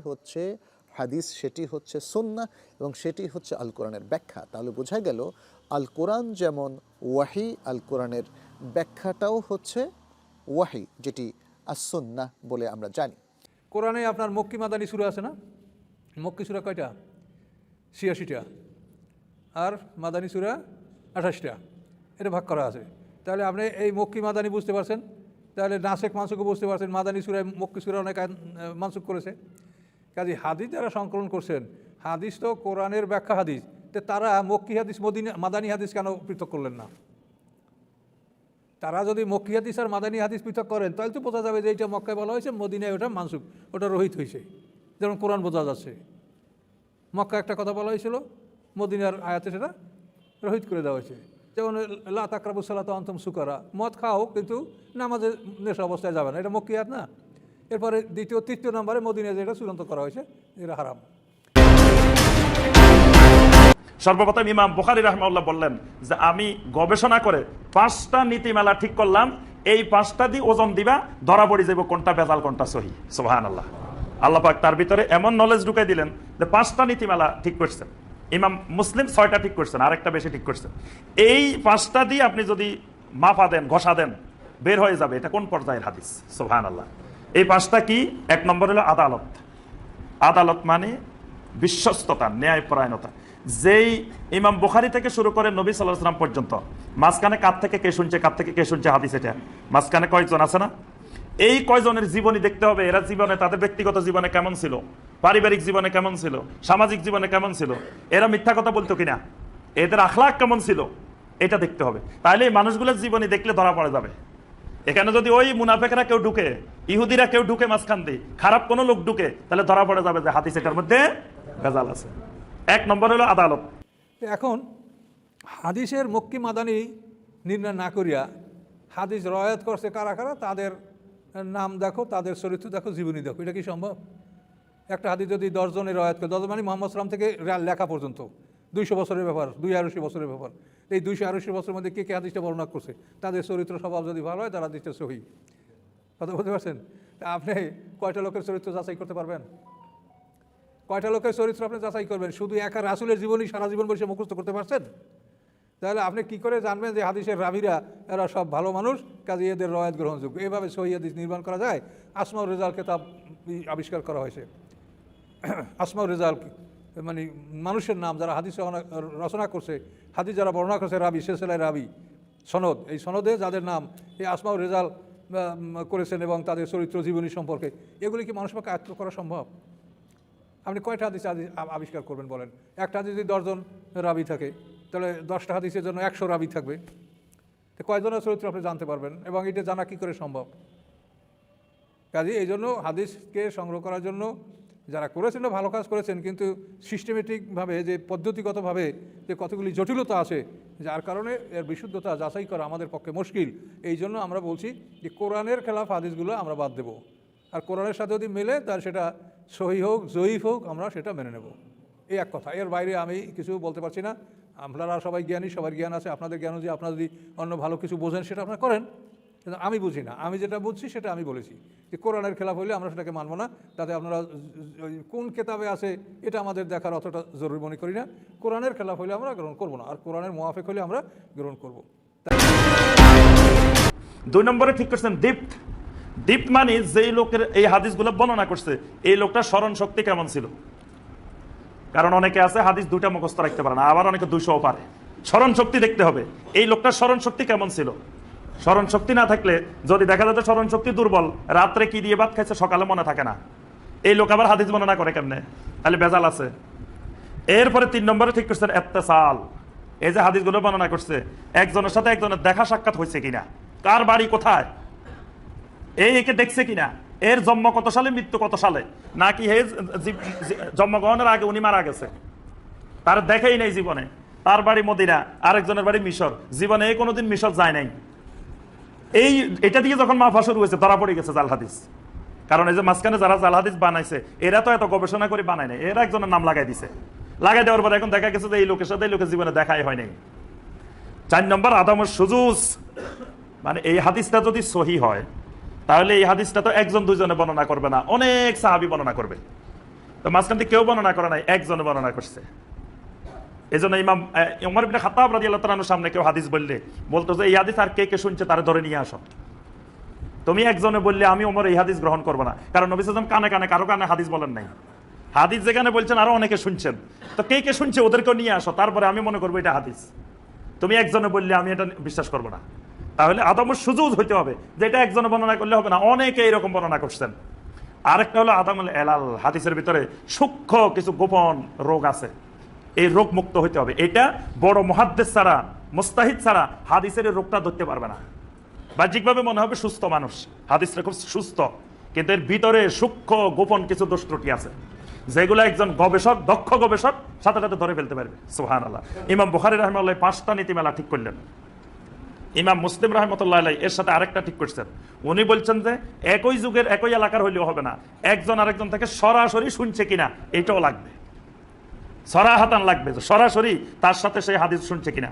হচ্ছে হাদিস, সেটি হচ্ছে সুন্না এবং সেটি হচ্ছে আল কোরআনের ব্যাখ্যা। তাহলে বোঝা গেল আল কোরআন যেমন ওয়াহি আল কোরআনের ব্যাখ্যাটাও হচ্ছে ওয়াহি, যেটি আসুন্না বলে আমরা জানি। কোরআনে আপনার মক্কি মাদানি সুরা আছে না? মক্কি সুরা কয়টা? ছিয়াশিটা। আর মাদানি সুরা আঠাশটা। এটা ভাগ করা আছে। তাহলে আপনি এই মক্কি মাদানি বুঝতে পারছেন। তাহলে নাসেক মানসুকও বুঝতে পারছেন। মাদানি সুরায় মক্কি সুরা অনেক মানসুক করেছে। কাজে হাদিস যারা সংকলন করছেন, হাদিস তো কোরআনের ব্যাখ্যা হাদিস, তো তারা মক্কি হাদিস, মদিনা, মাদানি হাদিস কেন পৃথক করলেন না? তারা যদি মক্কি হাদিস আর মাদানী হাদিস পৃথক করেন, তাহলে তো বোঝা যাবে যে এইটা মক্কায় বলা হয়েছে, মদিনায় ওটা মানসুক ওটা রোহিত হয়েছে। যেমন কোরআন বোঝা যাচ্ছে। মক্কা একটা কথা বলা হয়েছিল, মদিনার আয়াতে সেটা রোহিত করে দেওয়া হয়েছে। যেমন, লা তাকরাবু সালাত অন্তম সুকারা, মদ খাও কিন্তু নামাজের নেশা অবস্থায় যাবে না। এটা মক্কিয়াত না? এরপরে দ্বিতীয়, তৃতীয় নম্বরে মদিনায় যেটা চূড়ান্ত করা হয়েছে এটা হারাম। সর্বপ্রথম ইমাম বুখারি রহমাউল্লাহ বললেন যে আমি গবেষণা করে পাঁচটা নীতিমালা ঠিক করলাম, এই পাঁচটা দিয়ে ওজন দিবা, ধরা পড়ে যাব কোনটা বেজাল, কোনটা সহি। সোহান আল্লাহ আল্লাহ পাক তার ভিতরে এমন নলেজ ঢুকাই দিলেন যে পাঁচটা নীতিমালা ঠিক করছেন। ইমাম মুসলিম ছয়টা ঠিক করছেন, আরেকটা বেশি ঠিক করছেন। এই পাঁচটা দিয়ে আপনি যদি মাফা দেন, ঘষা দেন, বের হয়ে যাবে। এটা কোন পর্যায়ের হাদিস? সোহান আল্লাহ এই পাঁচটা কি? এক নম্বর হলো আদালত। আদালত মানে বিশ্বস্ততা, ন্যায়পরায়ণতা। যেই ইমাম বুখারি থেকে শুরু করে নবী সাল্লাহ সাল্লাম পর্যন্ত, মাঝখানে কার থেকে কে শুনছে, কার থেকে কে শুনছে হাদিস এটা? মাঝখানে কয়জন আছে না? এই কয়জনের জীবনী দেখতে হবে, এরা জীবনে, তাদের ব্যক্তিগত জীবনে কেমন ছিল? পারিবারিক জীবনে কেমন ছিল? সামাজিক জীবনে কেমন ছিল? এরা মিথ্যা কথা বলতো কিনা? এদের আখলাক কেমন ছিল? এটা দেখতে হবে। তাহলে এই মানুষগুলোর জীবনী দেখলে ধরা পড়ে যাবে। এখানে যদি ওই মুনাফেকরা কেউ ঢুকে, ইহুদিরা কেউ ঢুকে মাঝখান দিয়ে, খারাপ কোনো লোক ঢুকে, তাহলে ধরা পড়ে যাবে যে হাদিস এটার মধ্যে ভেজাল আছে। এক নম্বর হলো আদালত। এখন হাদিসের মক্কি মাদানি নির্ণয় না করিয়া হাদিস রয়াত করছে কারা কারা? তাদের নাম দেখো, তাদের চরিত্র দেখো, জীবনী দেখো। এটা কি সম্ভব? একটা হাদিস যদি দশজনের রয়াত করে দশজন মানে মোহাম্মদ সালাম থেকে লেখা পর্যন্ত। দুইশো বছরের ব্যাপার, দুই আড়াইশো বছরের ব্যাপার। এই দুইশো আড়াইশো বছরের মধ্যে কে কে হাদিসটা বর্ণনা করছে? তাদের চরিত্র স্বভাব যদি ভালো হয়, তার হাদিসটা সহি। কথা বলতে পারছেন? আপনি কয়টা লোকের চরিত্র যাচাই করতে পারবেন? কয়টা লোকের চরিত্র আপনি যাচাই করবেন? শুধু একা রাসুলের জীবনই সারা জীবন বসে মুখস্থ করতে পারছেন? তাহলে আপনি কি করে জানবেন যে হাদিসের রাবিরা, এরা সব ভালো মানুষ? কাজে এদের রয়াত গ্রহণযোগ্য। এভাবে সহি হাদিস নির্মাণ করা যায়? আসমাউর রেজাল কেতাব আবিষ্কার করা হয়েছে। আসমাউর রেজাল মানে মানুষের নাম যারা হাদিস রচনা- করছে, হাদিস যারা বর্ণনা করছে, রাবি শেষেলায় রাবি, সনদ, এই সনদে যাদের নাম, এই আসমাউর রেজাল করেছেন এবং তাদের চরিত্র, জীবনী সম্পর্কে, এগুলি কি মানুষ পক্ষে আয়ত্ত করা সম্ভব? আপনি কয়টা হাদিস আবিষ্কার করবেন বলেন? একটা হাদিস যদি দশজন রাবি থাকে, তাহলে দশটা হাদিসের জন্য একশো রাবি থাকবে। তো কয়জনের চরিত্র আপনি জানতে পারবেন এবং এটা জানা কি করে সম্ভব? কাজে এই জন্য হাদিসকে সংগ্রহ করার জন্য যারা করেছেন ভালো কাজ করেছেন, কিন্তু সিস্টেমেটিকভাবে যে পদ্ধতিগতভাবে যে কতগুলি জটিলতা আছে, যার কারণে এর বিশুদ্ধতা যাচাই করা আমাদের পক্ষে মুশকিল। এই জন্য আমরা বলছি যে কোরআনের খেলাফ হাদিসগুলো আমরা বাদ দেব। আর কোরআনের সাথে যদি মেলে তার সেটা সহি হোক, জয়ীফ হোক, আমরা সেটা মেনে নেব। এই এক কথা। এর বাইরে আমি কিছু বলতে পারছি না। আপনারা সবাই জ্ঞানী, সবার জ্ঞান আছে। আপনাদের জ্ঞান যে আপনারা যদি অন্য ভালো কিছু বোঝেন, সেটা আপনারা করেন। কিন্তু আমি বুঝি না। আমি যেটা বুঝছি সেটা আমি বলেছি যে কোরআনের খেলাফ হলে আমরা সেটাকে মানবো না। তাতে আপনারা কোন কেতাবে আছে এটা আমাদের দেখার অতটা জরুরি মনে করি না। কোরআনের খেলাফ হলে আমরা গ্রহণ করব না। আর কোরআনের মোয়াফেক হলে আমরা গ্রহণ করব। দুই নম্বরে ঠিক করছেন দীপ্ত। দীপ মানে যেই লোকের এই হাদিসগুলো বর্ণনা করছে, এই লোকটা স্মরণ শক্তি কেমন ছিল? কারণ অনেকে আছে হাদিস দুইটা মুখস্থ রাখতে পারে না, আবার অনেকে দুইশো পারে। স্মরণ শক্তি দেখতে হবে। এই লোকটার স্মরণ শক্তি কেমন ছিল? স্মরণ শক্তি না থাকলে, যদি দেখা যাচ্ছে স্মরণ শক্তি দুর্বল, রাত্রে কি দিয়ে ভাত খাইছে সকালে মনে থাকে না। এই লোক আবার হাদিস বর্ণনা করে কেমনে? তাহলে বেজাল আছে। এরপরে তিন নম্বরে ঠিক করছেন এত্তেসাল। এই যে হাদিসগুলো বর্ণনা করছে, একজনের সাথে একজনের দেখা সাক্ষাৎ হয়েছে কিনা? কার বাড়ি কোথায়? এই একে দেখছে কিনা? এর জন্ম কত সালে, মৃত্যু কত সালে? নাকি হে জন্মগ্রহণের আগে উনি মারা গেছে? তার দেখেই নাই জীবনে। তার বাড়ি মদিনা, আরেকজনের বাড়ি মিশর। জীবনে কোনোদিন মিশর যায় নাই। এই, এটা দিয়ে যখন মাফা শুরু হয়েছে ধরা পড়ে গেছে জাল হাদিস। কারণ এই যে মাঝখানে যারা জাল হাদিস বানাইছে, এরা তো এত গবেষণা করে বানায় নাই, এরা একজনের নাম লাগাই দিছে। লাগাই দেওয়ার পর এখন দেখা গেছে যে এই লোকের সাথে এই লোকের জীবনে দেখাই হয় নাই। চার নম্বর, আদামর সুজুস মানে এই হাদিসটা যদি সহি হয়, তাহলে এই হাদিসটা তো একজন দুইজনে বর্ণনা করবে না, অনেক সাহাবি বর্ণনা করবে। তো মাঝখান থেকে কেউ বর্ণনা করে নাই, একজনে বর্ণনা করছে। এই জন্য ইমাম উমর ইবনে খাত্তাব রাদিয়াল্লাহু তাআলার সামনে কেউ হাদিস বললে, বলতো যে, এই হাদিস আর কে কে শুনছে তারে ধরে নিয়ে আসো। তুমি একজনে বললে, আমি ওমর এই হাদিস গ্রহণ করব না। কারণ নবী আলাইহি কানে কানে, কারও কানে হাদিস বলেন নাই। হাদিস যেখানে বলছেন, আরও অনেকে শুনছেন। তো কে কে শুনছে ওদেরকেও নিয়ে আসো, তারপরে আমি মনে করব এটা হাদিস। তুমি একজনে বললে, আমি এটা বিশ্বাস করব না। তাহলে আদমের সুযোগ হইতে হবে, যে এটা একজনে বর্ণনা করলে হবে না। অনেকে এরকম বর্ণনা করছেন। আরেকটা হলো আদামুল এলাল, হাদিসের ভিতরে সূক্ষ্ম কিছু গোপন রোগ আছে। এই রোগ মুক্ত হইতে হবে। এটা বড় মহাদ্দেশ ছাড়া, মুস্তাহিদ ছাড়া হাদিসের রোগটা ধরতে পারবে না। বাহ্যিকভাবে মনে হবে সুস্থ মানুষ। হাদিসটা খুব সুস্থ। কিন্তু এর ভিতরে সূক্ষ্ম, গোপন কিছু দোষ ত্রুটি আছে। যেগুলো একজন গবেষক, দক্ষ গবেষক সাথে সাথে ধরে ফেলতে পারবে। সুহান আল্লাহ ইমাম বুখারি রহমাল্লাহ পাঁচটা নীতিমেলা ঠিক করলেন। ইমাম মুসলিম রহমতুল্লাহ এর সাথে আরেকটা ঠিক করছেন। উনি বলছেন যে, একই যুগের একই এলাকার হইলেও হবে না। একজন আরেকজন থেকে সরাসরি শুনছে কিনা, এটাও লাগবে। সরাহাতান লাগবে সরাসরি তার সাথে সেই হাদিস শুনছে কিনা।